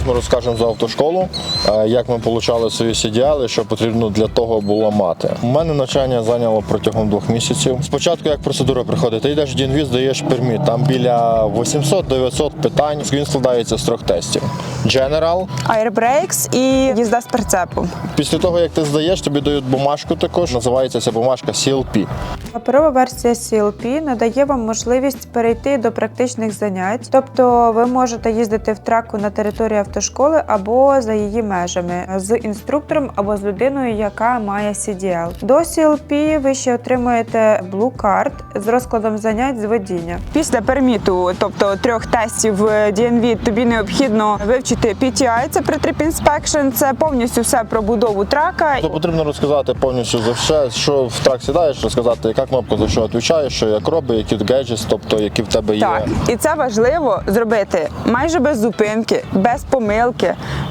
Зараз ми розкажемо за автошколу, е, як ми отримали свої CDL що потрібно для того було мати. У мене навчання зайняло протягом двох місяців. Спочатку як процедура приходить, ти йдеш в DNV, здаєш перміт. Там біля 800-900 питань. Він складається з трьох тестів: General. Airbrakes і їзда з прицепом. Після того, як ти здаєш, тобі дають бумажку також. Називається ця бумажка CLP. Паперова версія CLP надає вам можливість перейти до практичних занять, тобто ви можете їздити в траку на території автошколи або за її межами з інструктором або з людиною, яка має CDL. До CLP ви ще отримуєте Blue Card з розкладом занять з водіння. Після перміту, тобто трьох тестів DNV, тобі необхідно вивчити PTI, це Pre-Trip Inspection, це повністю все про будову трака. То потрібно розказати повністю за все, що в трак сідаєш, розказати, яка кнопка за що відповідає, що як робить, які гаджети, тобто які в тебе є. Так, і це важливо зробити майже без зупинки, без помилки.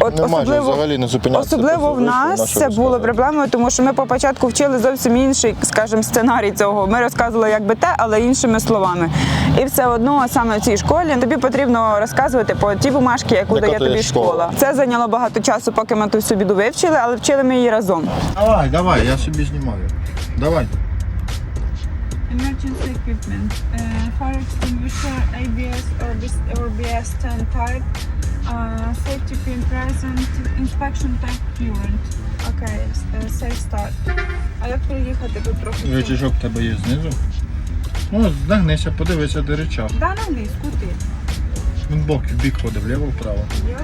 От Не майже, взагалі не зупинятися, особливо в нас це було проблемою, тому що ми по початку вчили зовсім інший, скажімо, сценарій цього. Ми розказували якби те, але іншими словами. І все одно саме в цій школі тобі потрібно розказувати по ті бумажки, яку Яка дає то є тобі школа. школа. Це зайняло багато часу, поки ми ту всю біду вивчили, але вчили ми її разом. Давай, давай, я собі знімаю. Давай. Emergency equipment, uh, fire extinguisher, ABS or BS, or BS 10 type, uh, safety pin present, inspection tank current. Окей, okay, safe start. А як приїхати тут трохи? Рычажок в тебе є знизу. Ну, нагнися, подивися, де рычаг. Да, на англійську ти. Він бок в бік ходить, вліво-вправо. Я.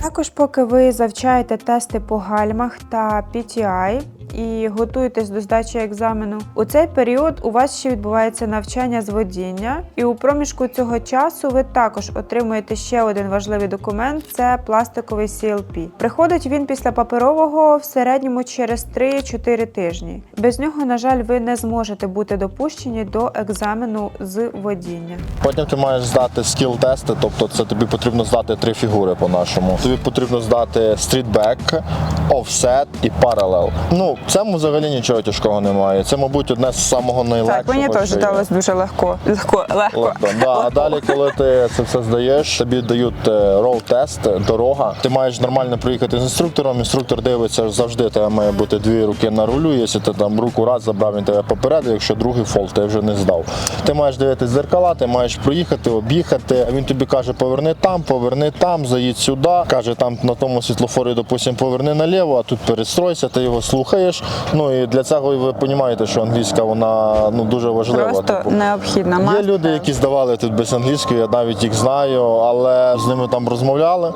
Також, поки ви завчаєте тести по гальмах та PTI і готуєтесь до здачі екзамену, у цей період у вас ще відбувається навчання з водіння, і у проміжку цього часу ви також отримуєте ще один важливий документ це пластиковий CLP. Приходить він після паперового в середньому через 3-4 тижні. Без нього, на жаль, ви не зможете бути допущені до екзамену з водіння. Потім ти маєш здати скіл-тести, тобто це тобі потрібно здати три фігури по-нашому. Тобі потрібно здати стрітбек, офсет і паралел. Ну, в цьому взагалі нічого тяжкого немає. Це, мабуть, одне з самого найлегшого. Так, мені теж далось дуже легко. Легко, легко. Легко. Да, а далі, коли ти це все здаєш, тобі дають роу тест, дорога. Ти маєш нормально приїхати з інструктором. Інструктор дивиться завжди. Тебе має бути дві руки на рулю. Якщо ти там руку раз забрав, він тебе попередив. Якщо другий фол, ти вже не здав. Ти маєш дивитися зеркала, ти маєш проїхати, об'їхати. Він тобі каже, поверни там, поверни там, заїдь сюди. Каже, там на тому світлофорі, допустим, поверни наліво, а тут перестройся, ти його слухаєш. Ну і для цього ви розумієте, що англійська вона ну дуже важлива. Просто Типу, необхідна. Є люди, які здавали тут без англійської, я навіть їх знаю, але з ними там розмовляли.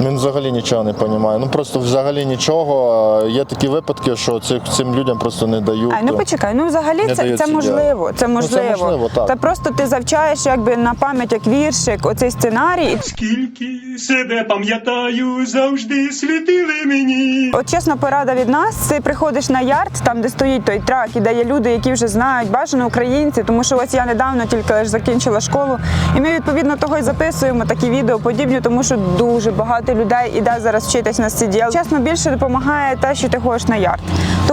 Він взагалі нічого не розуміє. Ну просто взагалі нічого. Є такі випадки, що цих цим людям просто не дають. Ай, ну почекай, ну взагалі це, це можливо. Це Ну, це можливо. можливо, так. Це просто ти завчаєш якби на пам'ять як віршик, оцей сценарій. Скільки себе пам'ятаю, завжди світили мені. От чесна порада від нас, ти приходиш на ярд, там де стоїть той трак, і де є люди, які вже знають, бажано українці, тому що ось я недавно тільки лише закінчила школу, і ми відповідно того і записуємо такі відео подібні, тому що дуже багато людей іде зараз вчитись на CDL. Чесно, більше допомагає те, що ти ходиш на ярд.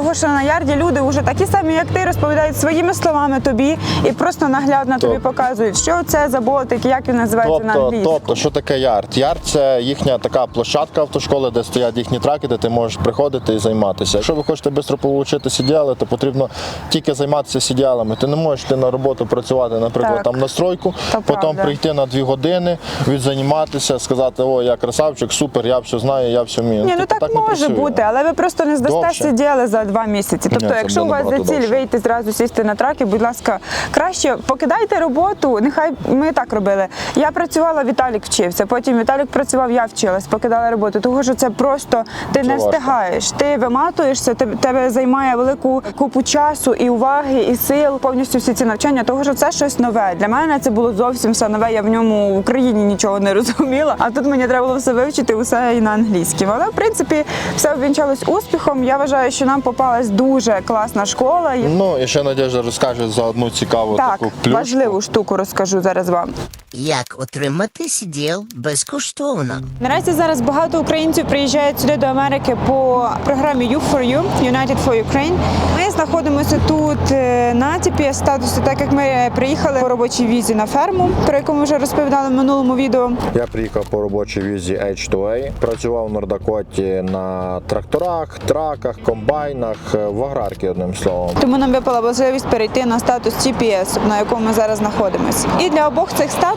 Того, що на ярді люди вже такі самі, як ти, розповідають своїми словами тобі і просто наглядно тобі Тобто- показують, що це за ботик, як він називається на Тобто, англійську. тобто, що таке ярд? Ярд це їхня така площадка автошколи, де стоять їхні траки, де ти можеш приходити і займатися. Якщо ви хочете швидко отримати сідіали, то потрібно тільки займатися сідіалами. Ти не можеш йти на роботу працювати, наприклад, Так. там на стройку, То потім правда. прийти на дві години, відзайматися, сказати, о, я красавчик, супер, я все знаю, я все вмію. Ні, ну Типу, так, не може бути, але ви просто не здасте сиділи за два місяці. Тобто, Ні, якщо у вас за ціль довше. вийти зразу сісти на траки, будь ласка, краще покидайте роботу. Нехай ми так робили. Я працювала, Віталік вчився. Потім Віталік працював, я вчилась, покидала роботу. Тому що це просто ти Це не важко. встигаєш. Ти виматуєшся, тебе, займає велику купу часу і уваги, і сил. Повністю всі ці навчання. Того що це щось нове. Для мене це було зовсім все нове. Я в ньому в Україні нічого не розуміла. А тут мені треба було все вивчити, усе і на англійському. Але в принципі все обвінчалось успіхом. Я вважаю, що нам попалась дуже класна школа. Ну і ще Надежда розкаже за одну цікаву Так, таку плюшку. важливу штуку розкажу зараз вам. Як отримати CDL безкоштовно? Наразі зараз багато українців приїжджають сюди до Америки по програмі U4U United for Ukraine. Ми знаходимося тут е, на TPS статусі, так як ми приїхали по робочій візі на ферму, про яку ми вже розповідали в минулому відео. Я приїхав по робочій візі H2A, працював в Нордакоті на тракторах, траках, комбайнах, е, в аграрки, одним словом. Тому нам випала можливість перейти на статус TPS, на якому ми зараз знаходимося. І для обох цих статусів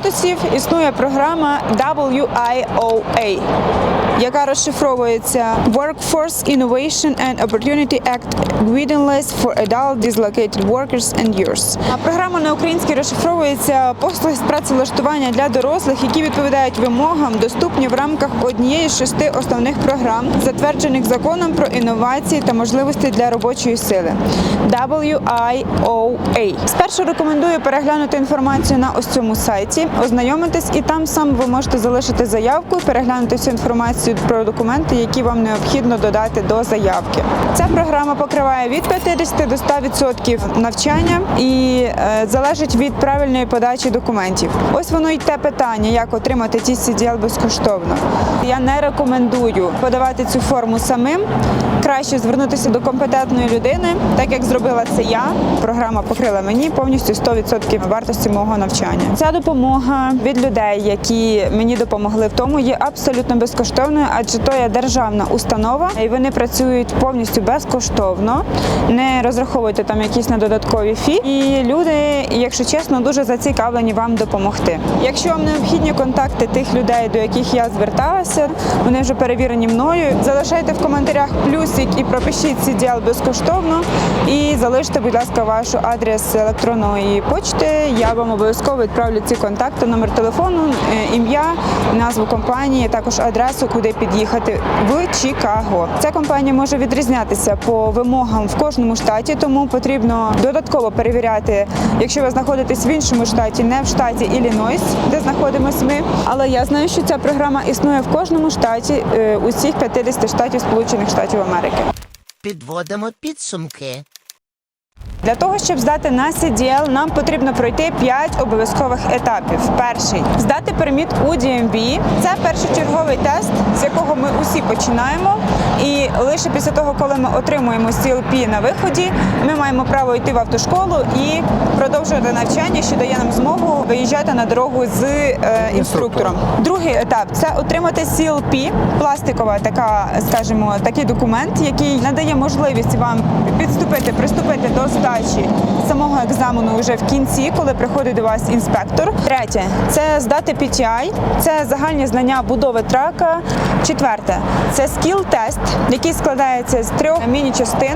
існує програма WIOA, яка розшифровується Workforce Innovation and Opportunity Act Guidelines for Adult Dislocated Workers and Youth. Програма на українській розшифровується послуги з працевлаштування для дорослих, які відповідають вимогам, доступні в рамках однієї з шести основних програм, затверджених законом про інновації та можливості для робочої сили. WIOA. Спершу рекомендую переглянути інформацію на ось цьому сайті, ознайомитись, і там сам ви можете залишити заявку, переглянути всю інформацію про документи, які вам необхідно додати до заявки. Ця програма покриває від 50 до 100% навчання і е, залежить від правильної подачі документів. Ось воно й те питання, як отримати ті CDL безкоштовно. Я не рекомендую подавати цю форму самим. Краще звернутися до компетентної людини, так як зробила це я. Програма покрила мені повністю 100% вартості мого навчання. Ця допомога від людей, які мені допомогли в тому, є абсолютно безкоштовною, адже то є державна установа, і вони працюють повністю безкоштовно, не розраховуйте там якісь на додаткові фі. І люди, якщо чесно, дуже зацікавлені вам допомогти. Якщо вам необхідні контакти тих людей, до яких я зверталася, вони вже перевірені мною. Залишайте в коментарях плюсик і пропишіть CDL безкоштовно. І залиште, будь ласка, ваш адрес електронної почти. Я вам обов'язково відправлю ці контакти, номер телефону, е, ім'я, назву компанії, також адресу, куди під'їхати в Чикаго. Ця компанія може відрізнятися по вимогам в кожному штаті, тому потрібно додатково перевіряти, якщо ви знаходитесь в іншому штаті, не в штаті Іллінойс, де знаходимося ми. Але я знаю, що ця програма існує в кожному штаті е, усіх 50 штатів Сполучених Штатів Америки. Підводимо підсумки. Для того, щоб здати на CDL, нам потрібно пройти 5 обов'язкових етапів. Перший здати перміт у DMV. Це першочерговий тест, з якого ми усі починаємо. І лише після того, коли ми отримуємо CLP на виході, ми маємо право йти в автошколу і продовжувати навчання, що дає нам змогу виїжджати на дорогу з е, інструктором. Другий етап це отримати CLP, пластикова така, скажімо, такий документ, який надає можливість вам підступити, приступити до здачі самого екзамену вже в кінці, коли приходить до вас інспектор. Третє це здати PTI, це загальні знання будови трака. Четверте це скіл-тест, який складається з трьох міні-частин.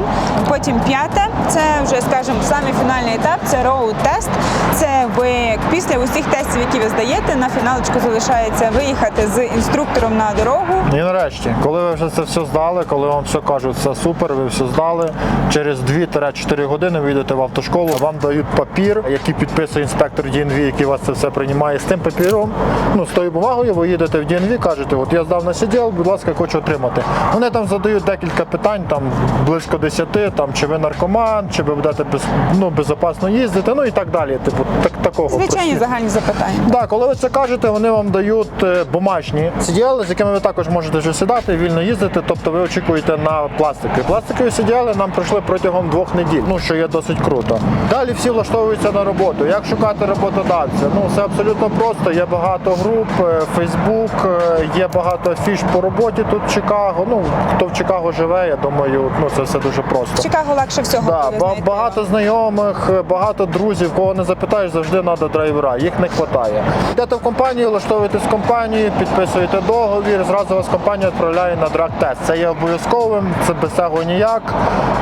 Потім п'яте це вже, скажімо, самий фінальний етап це роуд-тест. Це ви після усіх тестів, які ви здаєте, на фіналочку залишається виїхати з інструктором на дорогу. І нарешті, коли ви вже це все здали, коли вам все кажуть, все супер, ви все здали. Через 2-4 години ви йдете в автошколу, вам дають папір, який підписує інспектор DNV, який вас це все приймає. З тим папіром, ну з тою бумагою, ви їдете в DNV, кажете, от я здав на CDL, будь ласка, хочу отримати. Вони там задають декілька питань, там близько 10, там чи ви наркоман, чи ви будете без, ну, безопасно їздити, ну і так далі. Типу, так такого. Звичайні загальні запитання. Так, коли ви це кажете, вони вам дають е, бумажні сидіали, з якими ви також можете вже сідати, вільно їздити. Тобто ви очікуєте на пластики. Пластикові сидіали нам пройшли протягом двох неділь, ну що є досить круто. Далі всі влаштовуються на роботу. Як шукати роботодавця? Ну все абсолютно просто. Є багато груп, е, Фейсбук, е, є багато афіш по роботі тут в Чикаго. Ну хто в Чикаго живе, я думаю, ну це все дуже просто. В Чикаго легше всього. Да, буде знайти. багато знайомих, багато друзів, кого не запитаєш, завжди треба драйвера. Їх не вистачає. Йдете в компанію, влаштовуєтесь в компанію, підписуєте договір, зразу вас компанія відправляє на драг-тест. Це є обов'язковим, це без цього ніяк.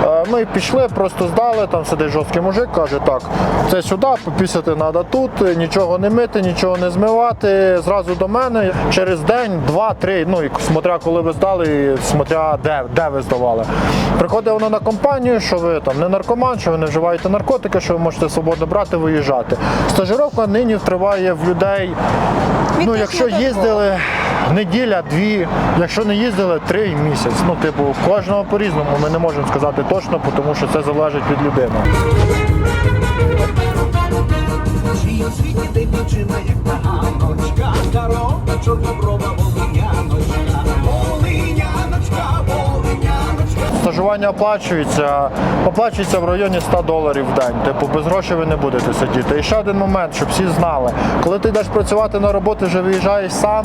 Е, Ми пішли, просто здали, там сидить жорсткий мужик, каже, так, це сюди, попісяти треба тут, нічого не мити, нічого не змивати. Зразу до мене через день, два, три, ну і смотря коли ви здали, смотря де, де ви здавали. Приходить воно на компанію, що ви там не наркоман, що ви не вживаєте наркотики, що ви можете свободно брати, виїжджати. Стажировка нині триває в людей. Ну, якщо їздили неділя, дві, якщо не їздили, три місяць. Ну, типу, кожного по-різному. Ми не можемо сказати точно, тому що це залежить від людини. Чи світі де дівчина, як та чорноброва волиняночка, волиняночка, Стажування оплачується, оплачується в районі 100 доларів в день. Типу, без грошей ви не будете сидіти. І ще один момент, щоб всі знали. Коли ти йдеш працювати на роботу, вже виїжджаєш сам,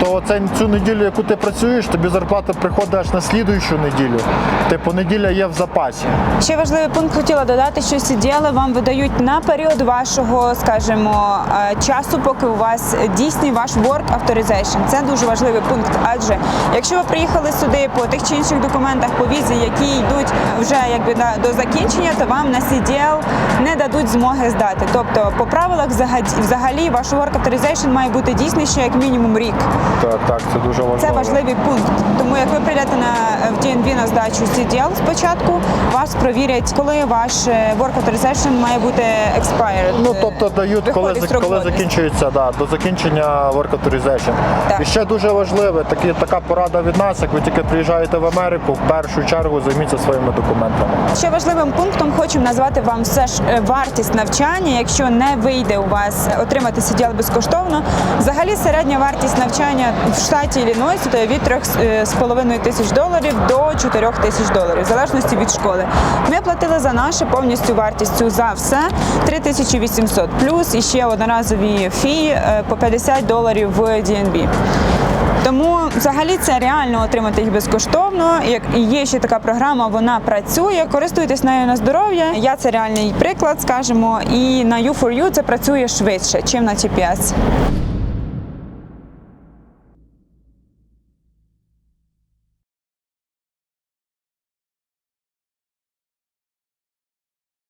то це цю неділю, яку ти працюєш, тобі зарплата приходить аж на слідуючу неділю. Типу, неділя є в запасі. Ще важливий пункт хотіла додати, що сіділи вам видають на період вашого, скажімо, е, часу, поки у вас дійсний ваш Work Authorization. Це дуже важливий пункт. Адже якщо ви приїхали сюди по тих чи інших документах по візі, які йдуть вже якби на- до закінчення, то вам на CDL не дадуть змоги здати. Тобто, по правилах взагалі, взагалі ваш Work Authorization має бути дійсний ще як мінімум рік. Так, так, це дуже важливо. Це важливий пункт. Тому як ви прийдете на на здачу CDL спочатку, вас провірять, коли ваш е, work authorization має бути expired. Ну, тобто дають, коли, коли закінчується да, до закінчення work authorization. Так. І ще дуже важливе, такі, така порада від нас, як ви тільки приїжджаєте в Америку, в першу чергу займіться своїми документами. Ще важливим пунктом хочу назвати вам все ж е, вартість навчання. Якщо не вийде у вас отримати CDL безкоштовно, взагалі середня вартість навчання в штаті Іллінойс від 3,5 тисяч доларів до 4 тисяч доларів, в залежності від школи. Ми платили за наше повністю вартістю за все 3800, плюс іще одноразові фі е, по 50 доларів в DNB. Тому взагалі це реально отримати їх безкоштовно. І є ще така програма, вона працює. Користуйтесь нею на здоров'я. Я це реальний приклад, скажімо. І на U4U це працює швидше, ніж на TPS.